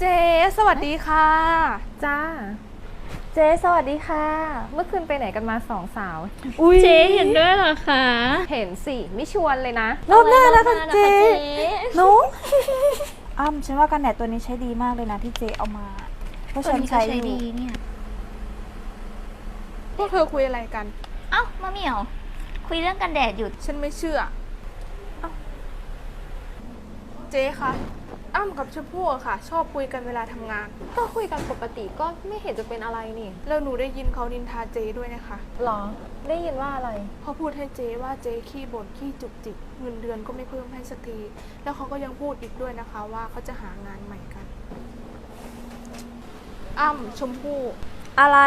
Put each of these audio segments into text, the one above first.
เจ๊สวัสดีค่ะ จ้า เจ๊สวัสดีค่ะ เมื่อคืนไปไหนกันมาสองสาวเจ๊เห็นด้วยเหรอคะเห็นสิ ไม่ชวนเลยนะรอบหน้านะคะเจ๊เจ๊หนูอ้ำฉันว่ากันแดดตัวนี้ใช้ดีมากเลยนะที่เจ๊เอามา เพราะตัวฉันนี้ก็ใช้ใช้อดียู่เนี่ย พวกเธอคุยอะไรกัน เอ้ามะเหมี่ยว คุยเรื่องกันแดดอยู่ ฉันไม่เชื่อเอ้าเจ๊คะ อ้ำกับชมพู่อะค่ะ ชอบคุยกันเวลาทำงาน ก็คุยกันปกติก็ไม่เห็นจะเป็นอะไรนี่แล้วหนูได้ยินเขานินทาเจ๊ด้วยนะคะหรอ ได้ยินว่าอะไร เขาพูดให้เจ๊ว่าเจ๊ขี้บ่นขี้จุกจิกเงินเดือนก็ไม่เพิ่มให้สักที แล้วเขาก็ยังพูดอีกด้วยนะคะว่าเขาจะหางานใหม่กัน อ้ำชมพู่อะไร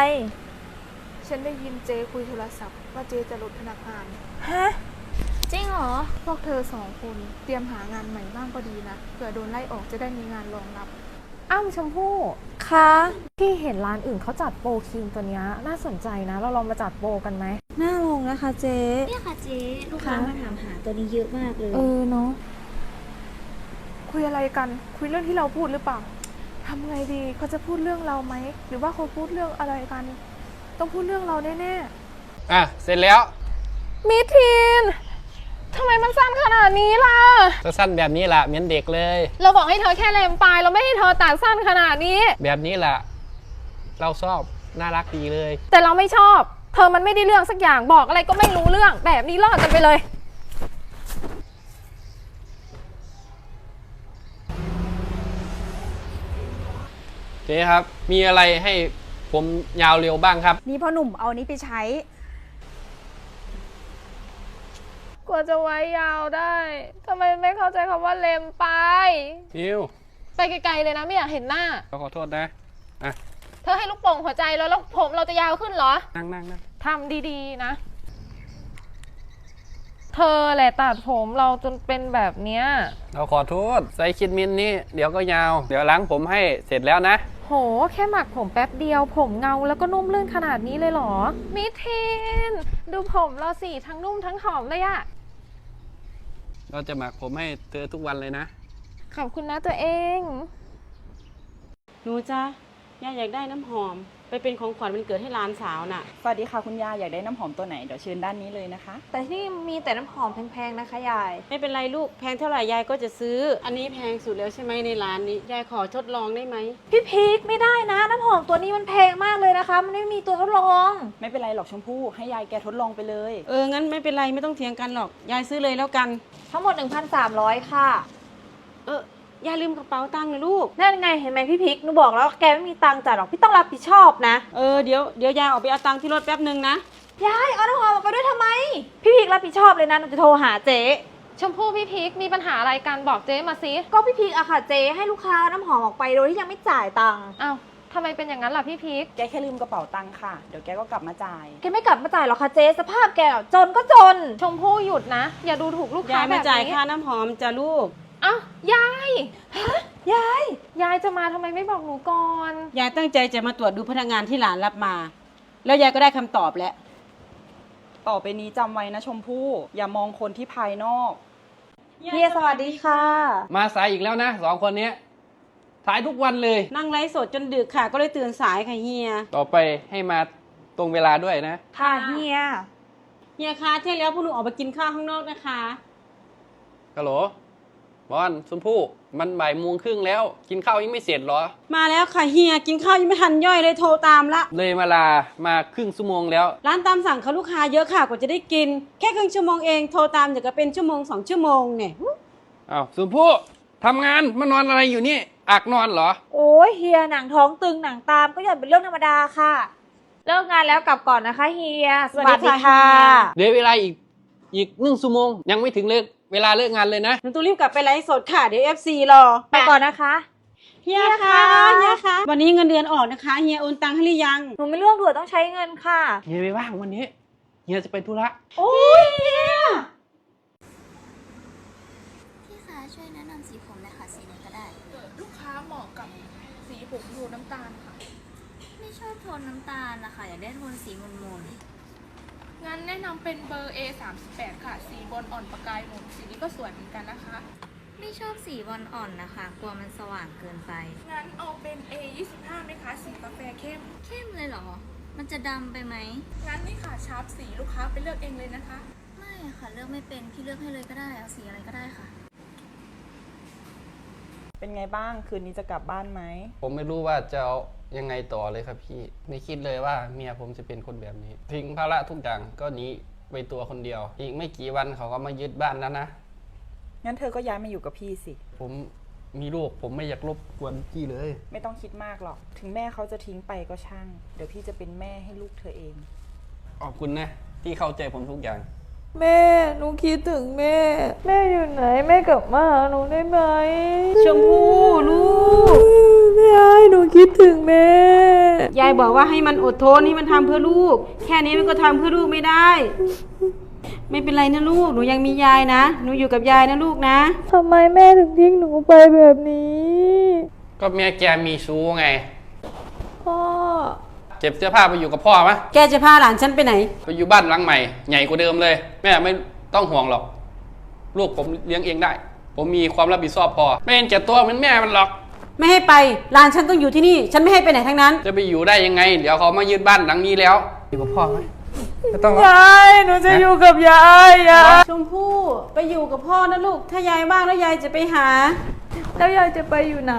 ฉันได้ยินเจ๊คุยโทรศัพท์ว่าเจ๊จะลดพนักงาน ฮะ จริงเหรอ พวกเธอสองคนเตรียมหางานใหม่บ้างก็ดีนะ เผื่อโดนไล่ออกจะได้มีงานรองรับ อ้าวชมพู่คะพี่เห็นร้านอื่นเขาจัดโปรครีมตัวเนี้ยน่าสนใจนะ เราลองมาจัดโปรกันไหมหน้าลงนะคะเจ๊ เนี่ยค่ะเจ๊ลูกค้าค่ะ มาถามหาตัวนี้เยอะมากเลย เออเนาะคุยอะไรกัน คุยเรื่องที่เราพูดหรือเปล่าทำไงดีเขาจะพูดเรื่องเราไหม หรือว่าเขาพูดเรื่องอะไรกัน ต้องพูดเรื่องเราแน่อะ เสร็จแล้วๆมิทีน ทำไมมันสั้นขนาดนี้ล่ะ ก็สั้นแบบนี้แหละเหมือนเด็กเลย เราบอกให้เธอแค่เลมปลายเราไม่ให้เธอตัดสั้นขนาดนี้ แบบนี้แหละเราชอบน่ารักดีเลย แต่เราไม่ชอบ เธอมันไม่ได้เรื่องสักอย่างบอกอะไรก็ไม่รู้เรื่อง แบบนี้รอดกันไปเลย เจ๊ครับ มีอะไรให้ผมยาวเร็วบ้างครับ นี่พ่อหนุ่มเอานี้ไปใช้ กว่าจะไว้ยาวได้ทำไมไม่เข้าใจคำว่าเลมไปนิวไปไกลๆเลยนะไม่อยากเห็นหน้า เราขอโทษนะ อะ เธอให้ลูกโป่งหัวใจแล้วแล้วผมเราจะยาวขึ้นเหรอนั่งนั่งนั่งทำดีๆนะ เธอแหละตัดผมเราจนเป็นแบบเนี้ย เราขอโทษไซคิดมินนี่เดี๋ยวก็ยาว เดี๋ยวล้างผมให้เสร็จแล้วนะ โห แค่หมักผมแป๊บเดียวผมเงาแล้วก็นุ่มลื่นขนาดนี้เลยเหรอ มิทีนดูผมเราสิทั้งนุ่มทั้งหอมเลยอะ เราจะหมักผมให้เธอทุกวันเลยนะ ขอบคุณนะตัวเอง หนูจ้าย่าอยากได้น้ำหอม ไปเป็นของขวัญวันเกิดให้หลานสาวน่ะ สวัสดีค่ะคุณยายอยากได้น้ำหอมตัวไหนเดี๋ยวเชิญด้านนี้เลยนะคะ แต่ที่นี่มีแต่น้ำหอมแพงๆนะคะยาย ไม่เป็นไรลูกแพงเท่าไหร่ยายก็จะซื้อ อันนี้แพงสุดแล้วใช่ไหมในร้านนี้ ยายขอทดลองได้ไหม พี่พีคไม่ได้นะ น้ำหอมตัวนี้มันแพงมากเลยนะคะ มันไม่มีตัวทดลอง ไม่เป็นไรหรอกชมพู่ให้ยายแกทดลองไปเลย เออ งั้นไม่เป็นไรไม่ต้องเถียงกันหรอก ยายซื้อเลยแล้วกัน ทั้งหมด 1,300 ค่ะ เออยายลืมกระเป๋าตังค์นะลูก นั่นไงเห็นไหมพี่พีคหนูบอกแล้วแกไม่มีตังค์จ่ายหรอกพี่ต้องรับผิดชอบนะ เออเดี๋ยวเดี๋ยวยายออกไปเอาตังค์ที่รถแป๊บนึงนะ ยายเอาน้ำหอมออกไปด้วยทำไม พี่พีครับผิดชอบเลยนะหนูจะโทรหาเจ๊ชมพู่พี่พีคมีปัญหาอะไรกันบอกเจ๊มาสิก็พี่พีคอะค่ะเจ๊ให้ลูกค้าเอาน้ำหอมออกไปโดยที่ยังไม่จ่ายตังค์ อ้าว ทำไมเป็นอย่างนั้นล่ะพี่พีคแกแค่ลืมกระเป๋าตังค์ค่ะ เดี๋ยวแกก็กลับมาจ่ายแกไม่กลับมาจ่ายหรอกค่ะเจ๊สภาพแกอะจนก็จน ชมพู่หยุดนะ อย่าดูถูกลูกค้ายายแบมาบจ่ายนี้ค่าน้ำหอมจ้ะลูกอ้าวยาย ยาย ยายจะมาทำไมไม่บอกหนูก่อน ยายตั้งใจจะมาตรวจดูพนักงานที่หลานรับมา แล้วยายก็ได้คำตอบแล้ว ต่อไปนี้จำไว้นะชมพู่ อย่ามองคนที่ภายนอก เฮียสวัสดีค่ะ มาสายอีกแล้วนะสองคนนี้ สายทุกวันเลย นั่งไลฟ์สดจนดึกค่ะ ก็เลยตื่นสายค่ะเฮีย ต่อไปให้มาตรงเวลาด้วยนะ ค่ะเฮีย เฮียคะเที่ยงแล้วพวกหนูออกไปกินข้าวข้างนอกนะคะฮัลโหลบอลชมพู่มันบ่ายโมงครึ่งแล้ว กินข้าวยังไม่เสร็จเหรอ มาแล้วค่ะเฮียกินข้าวยังไม่ทันย่อยเลยโทรตามละ เลยมาลามาครึ่งชั่วโมงแล้ว ร้านตามสั่งเขาลูกค้าเยอะค่ะกว่าจะได้กิน แค่ครึ่งชั่วโมงเองโทรตามเดี๋ยวก็เป็นชั่วโมงสองชั่วโมงเนี่ยอ้าวชมพู่ ทำงานมานอนอะไรอยู่นี่อักนอนเหรอ โอ้ยเฮียหนังท้องตึงหนังตามก็อย่าเป็นเรื่องธรรมดาค่ะ เลิกงานแล้วกลับก่อนนะคะเฮีย สวัสดีค่ะเหลือเวลาอีกอีกหนึ่งชั่วโมง ยังไม่ถึงเลิกเวลาเลิกงานเลยนะ หนูต้องรีบกลับไปไลฟ์สดค่ะ เดี๋ยวเอฟซีรอ ไปก่อนนะคะ เฮียคะเฮียคะวันนี้เงินเดือนออกนะคะเฮียโอนตังค์ให้หรือยังหนูไม่เรื่องด่วนต้องใช้เงินค่ะเฮียไม่ว่างวันนี้เฮียจะไปธุระโอ้ยเฮียพี่คะ ช่วยแนะนำสีผมเลยค่ะสีไหนก็ได้ ลูกค้าเหมาะกับสีผมดูน้ำตาลค่ะ ไม่ชอบโทนน้ำตาลนะคะอยากได้โทนสีมนงั้นแนะนำเป็นเบอร์ A 3 8ค่ะ สีบอลอ่อนประกายหมุนสีนี้ก็สวยเหมือนกันนะคะๆไม่ชอบสีบอลอ่อนนะคะ กลัวมันสว่างเกินไป งั้นเอาเป็น A 25ไหมคะ สีกาแฟเข้ม เข้มเลยเหรอ มันจะดำไปไหม งั้นนี่ค่ะ ชาร์ปสีลูกค้าไปเลือกเองเลยนะคะ ไม่อะค่ะเลือกไม่เป็นพี่เลือกให้เลยก็ได้เอาสีอะไรก็ได้ค่ะ เป็นไงบ้างคืนนี้จะกลับบ้านไหม ผมไม่รู้ว่าจะเอายังไงต่อเลยครับพี่ ไม่คิดเลยว่าเมียผมจะเป็นคนแบบนี้ ทิ้งภาระทุกอย่างก็หนีไปตัวคนเดียว อีกไม่กี่วันเขาก็มายึดบ้านแล้วนะ งั้นเธอก็ย้ายมาอยู่กับพี่สิ ผมมีลูกผมไม่อยากรบกวนพี่เลย ไม่ต้องคิดมากหรอก ถึงแม่เขาจะทิ้งไปก็ช่าง เดี๋ยวพี่จะเป็นแม่ให้ลูกเธอเอง ขอบคุณนะ ที่เข้าใจผมทุกอย่าง แม่หนูคิดถึงแม่ แม่อยู่ไหน แม่กลับมาหาหนูได้ไหมชมพู่ลูก แม่ไอ้หนูคิดถึงแม่ ยายบอกว่าให้มันอดทนให้มันทำเพื่อลูก แค่นี้มันก็ทำเพื่อลูกไม่ได้ ไม่เป็นไรนะลูก หนูยังมียายนะ หนูอยู่กับยายนะลูกนะ ทำไมแม่ถึงทิ้งหนูไปแบบนี้ก็เมียแกมีชู้ไง พ่อ เก็บเสื้อผ้าไปอยู่กับพ่อมะแกจะพาหลานฉันไปไหน ไปอยู่บ้านหลังใหม่ใหญ่กว่าเดิมเลย แม่ไม่ต้องห่วงหรอก ลูกผมเลี้ยงเองได้ ผมมีความรับผิดชอบพอ ไม่เห็นแก่ตัวเหมือนแม่มันหรอก ไม่ให้ไปหลานฉันต้องอยู่ที่นี่ ฉันไม่ให้ไปไหนทั้งนั้นจะไปอยู่ได้ยังไง เดี๋ยวเขามายึดบ้านหลังนี้แล้ว อยู่กับพ่อไหมไม่ต้องหรอก ยายหนูจะอยู่กับยายยาย ชมพู่ไปอยู่กับพ่อนะลูก ถ้ายายว่างแล้วยายจะไปหา แล้วยายจะไปอยู่ไหน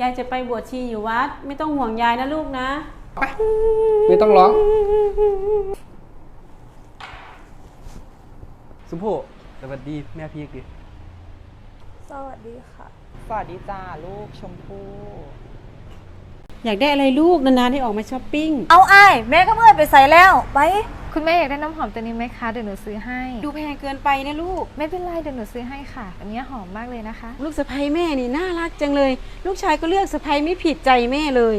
ยายจะไปบวชชีอยู่วัด ไม่ต้องห่วงยายนะลูกนะ ไปไม่ต้องร้อง สมพู่สวัสดีแม่พี่ดิสวัสดีค่ะ สวัสดีจ้าลูกชมพู่อยากได้อะไรลูกนานๆได้ออกมาช้อปปิ้ง เอาไอ้ายแม่ก็เมื่อยไปใส่แล้ว ไป คุณแม่อยากได้น้ำหอมตัวนี้ไหมคะ เดี๋ยวหนูซื้อให้ ดูแพงเกินไปนะลูก ไม่เป็นไรเดี๋ยวหนูซื้อให้ค่ะ อันนี้หอมมากเลยนะคะ ลูกสะใภ้แม่นี่น่ารักจังเลย ลูกชายก็เลือกสะใภ้ไม่ผิดใจแม่เลย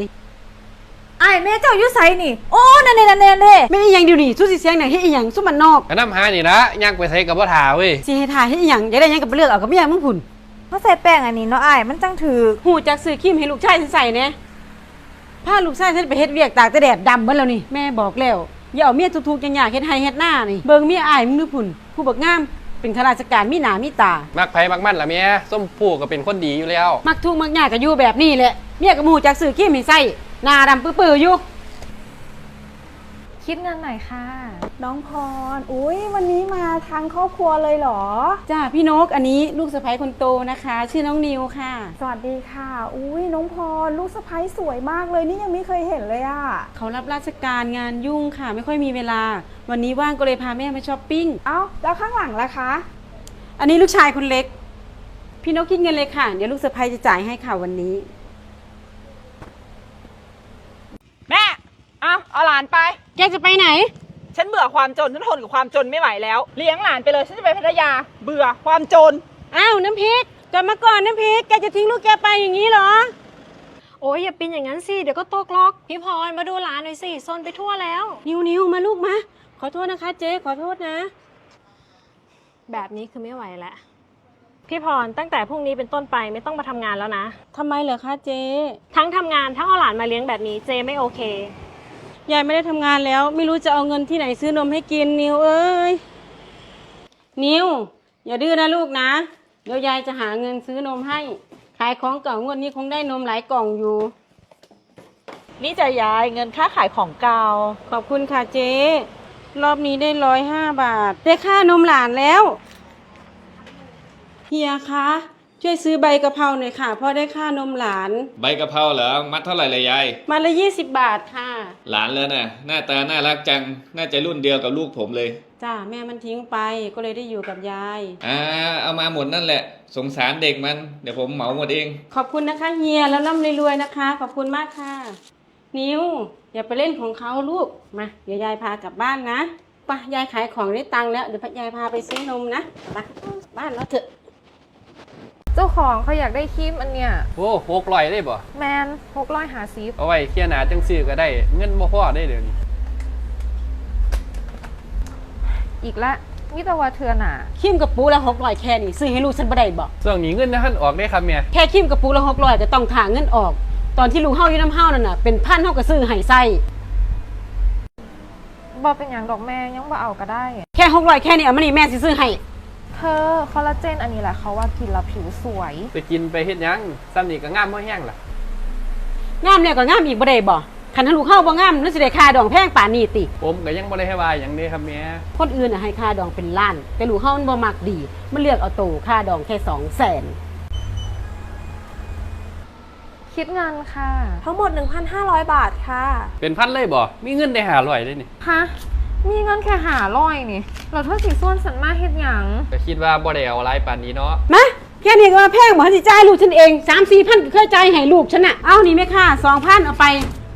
ไอ้ายแม่เจ้าอยู่ไสนี่ โอ้นั่นเน่นั่นเน่นั่นเน่ไม่อีหยังเดียวนี่สู้สิเสียงไหนให้อีหยังสู้มันนอกกระน้ำหานี่ละย่างไปใส่กับพ่อถาเว้ยสิให้ทายให้อีหยังอยากได้หยังกับเลือกเอากับไม่อยากมึงผุนเขาใส่แป้งอันนี้เนาะไอ้ายมันจังถือหูจักซื้อครีมให้ลูกชายฉันใส่เนี่ยพาลูกชายฉันไปเฮ็ดเวียกตากแต่แดดดำเบิดแล้วนี่แม่บอกแล้วอย่าเอาเมียทุกๆอย่างอยากเฮ็ดให้เฮ็ดหน้านี่เบิ่งเมียอายมึงดูผุนผู้บักงามเป็นข้าราชการมีหน้ามีตา มักไผมักมันละเมียส้มผู้ก็เป็นคนดีอยู่แล้ว มักทุกข์มักยากก็อยู่แบบนี้แหละเมียกับหมูจักซื้อครีมให้ใส่ หน้าดำปื้อๆอยู่ คิดเงินหน่อยค่ะ น้องพร อุ้ยวันนี้มาทางครอบครัวเลยเหรอ จ้าพี่นกอันนี้ลูกสะใภ้คนโตนะคะ ชื่อน้องนิวค่ะ สวัสดีค่ะ อุ้ยน้องพร ลูกสะพ้ยสวยมากเลยนี่ยังไม่เคยเห็นเลยอะเขารับราชการงานยุ่งค่ะ ไม่ค่อยมีเวลา วันนี้ว่างก็เลยพาแม่มาช้อปปิ้ง เอ้าแล้วข้างหลังล่ะคะ อันนี้ลูกชายคนเล็ก พี่นกคิดเงินเลยค่ะ เดี๋ยวลูกสะใภ้จะจ่ายให้ค่ะวันนี้ แม่ เอาเอาหลานไป แกจะไปไหน ฉันเบื่อความจนฉันทนกับความจนไม่ไหวแล้ว เลี้ยงหลานไปเลยฉันจะไปพัทยา เบื่อความจน อ้าวน้ำพริกกลับมาก่อนน้ำพริกแกจะทิ้งลูกแกไปอย่างนี้เหรอ โอ้ยอย่าปีนอย่างนั้นสิ เดี๋ยวก็ตกล็อก พี่พรมาดูหลานหน่อยสิซนไปทั่วแล้ว นิวนิวมาลูกมา ขอโทษนะคะเจ๊ขอโทษนะ แบบนี้คือไม่ไหวแล้วพี่พรตั้งแต่พรุ่งนี้เป็นต้นไปไม่ต้องมาทำงานแล้วนะ ทำไมเหรอคะเจ๊ ทั้งทำงานทั้งเอาหลานมาเลี้ยงแบบนี้เจไม่โอเค ยายไม่ได้ทำงานแล้ว ไม่รู้จะเอาเงินที่ไหนซื้อนมให้กินนิวเอ้ยนิวอย่าดื้อนะลูกนะ เดี๋ยวยายจะหาเงินซื้อนมให้ ขายของเก่างวดนี้คงได้นมหลายกล่องอยู่ นี่จะยายเงินค่าขายของเก่า ขอบคุณค่ะเจ๊ รอบนี้ได้ร้อยห้าบาท ได้ค่านมหลานแล้วเฮียคะ ช่วยซื้อใบกะเพราหน่อยค่ะเพราะได้ค่านมหลาน ใบกะเพราเหรอ มัดเท่าไหร่เลยยาย มาละยี่สิบบาทค่ะ หลานแล้วน่ะ หน้าตาน่ารักจัง น่าจะรุ่นเดียวกับลูกผมเลย จ้าแม่มันทิ้งไปก็เลยได้อยู่กับยาย อ่า เอามาหมดนั่นแหละ สงสารเด็กมัน เดี๋ยวผมเหมาหมดเอง ขอบคุณนะคะเฮียแล้วร่ำรวยๆนะคะ ขอบคุณมากค่ะ นิวอย่าไปเล่นของเขาลูก มาเดี๋ยวยายพากลับบ้านนะไปะยายขายของได้ตังค์แล้วเดี๋ยวยายพาไปซื้อนมนะไปบ้านแล้วเถอะ เจ้าของเขาอยากได้ครีมอันเนี้ยโอ้หกร้อยได้บ่แมนหกร้อยหาซีฟเอาไว้เคลียร์หนาจังซื้อก็ได้ เงินบ่พอได้เดี๋ยวนี้อีกละมิตรวาเทือนอะคิมกับปูละหกร้อยแค่นี้ซื้อให้ลูกฉันบ่ได้บอกช่วงนี้เงินนะท่านออกได้ครับเมียแค่คิมกับปูละหกร้อยก็ต้องถ่าเงินออก ตอนที่ลูกเฮาอยู่น้ำเฮานั่นน่ะเป็นพันเฮาก็ซื้อให้ใส่บอเป็นอย่างดอกแม่ยังบ่เอาก็ได้ แค่หกร้อยแค่นี้เอามานี่แม่สิซื้อให้เธ อคอลลาเจนอันนี้แหละเขาว่ากินแล้วผิวสวย ไปกินไปเฮ็ดหยังซ้ำนี่ก็งามบ่แห้งล่ะ งามแล้วก็งามอีกบ่ได้บ่คันทะลุเข้าบ่งามนั่นสิได้ค่าดองแพงป่านนี้ติ ผมก็ยังบ่ได้ให้ว่าหยังเด้ครับแม่คนอื่นน่ะให้ค่าดองเป็นล้าน แต่ลูกเฮามันบ่มักดี มันเลือกเอาโตค่าดองแค่2แสนคิดเงินค่ะ ทั้งหมด 1,500 บาทค่ะ เป็นพันเลยบ่มีเงินได้หาร้อยเลยนี่ ฮะ มีเงินแค่หาร้อยนี่เราเท่าสีส่วนสันมาเฮ็ดหยังก็คิดว่าบ่ได้เอาหลายปานนี้เนาะมาแค่นี้ก็มาแพงบ่ทันสิจ่ายลูกฉันเอง3 4พันก็เคยจ่ายให้ลูกฉันน่ะเอานี่แม่ค่า2,000เอาไป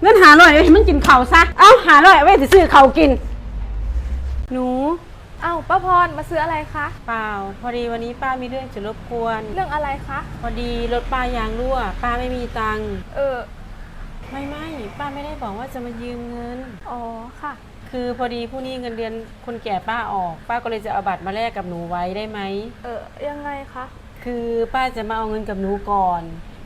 เงิน500ไว้ให้มันกินข้าวซะเอา500เอาไว้สิซื้อข้าวกิน หนูเอ้าป้าพรมาซื้ออะไรคะ เปล่า พอดีวันนี้ป้ามีเรื่องจะรบกวน เรื่องอะไรคะ พอดีรถป้ายางรั่ว ป้าไม่มีตังค์เออ ไม่ไม่ป้าไม่ได้บอกว่าจะมายืมเงิน อ๋อค่ะ คือพอดีผู้นี้เงินเดือนคนแก่ป้าออก ป้าก็เลยจะเอาบัตรมาแลกกับหนูไว้ได้ไหม เออยังไงคะ คือป้าจะมาเอาเงินกับหนูก่อน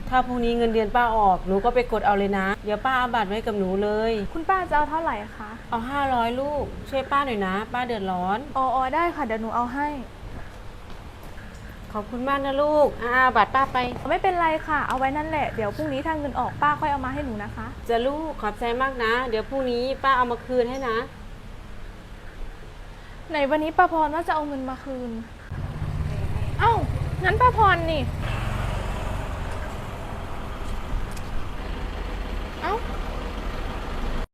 ถ้าพรุ่งนี้เงินเดือนป้าออก หนูก็ไปกดเอาเลยนะ เดี๋ยวป้าเอาบัตรไว้กับหนูเลย คุณป้าจะเอาเท่าไหร่คะ เอาห้าร้อยลูก ช่วยป้าหน่อยนะ ป้าเดือดร้อน อ๋อออได้ค่ะ เดี๋ยวหนูเอาให้ ขอบคุณมากนะลูกอ่าเอาบัตรป้าไป ไม่เป็นไรค่ะ เอาไว้นั่นแหละ เดี๋ยวพรุ่งนี้ถ้าเงินออกป้าค่อยเอามาให้หนูนะคะ จะลูกขอบใจมากนะ เดี๋ยวพรุ่งนี้ป้าเอามาคืนให้นะ ไหนวันนี้ป้าพรว่าจะเอาเงินมาคืน เอ้างั้นป้าพรนี่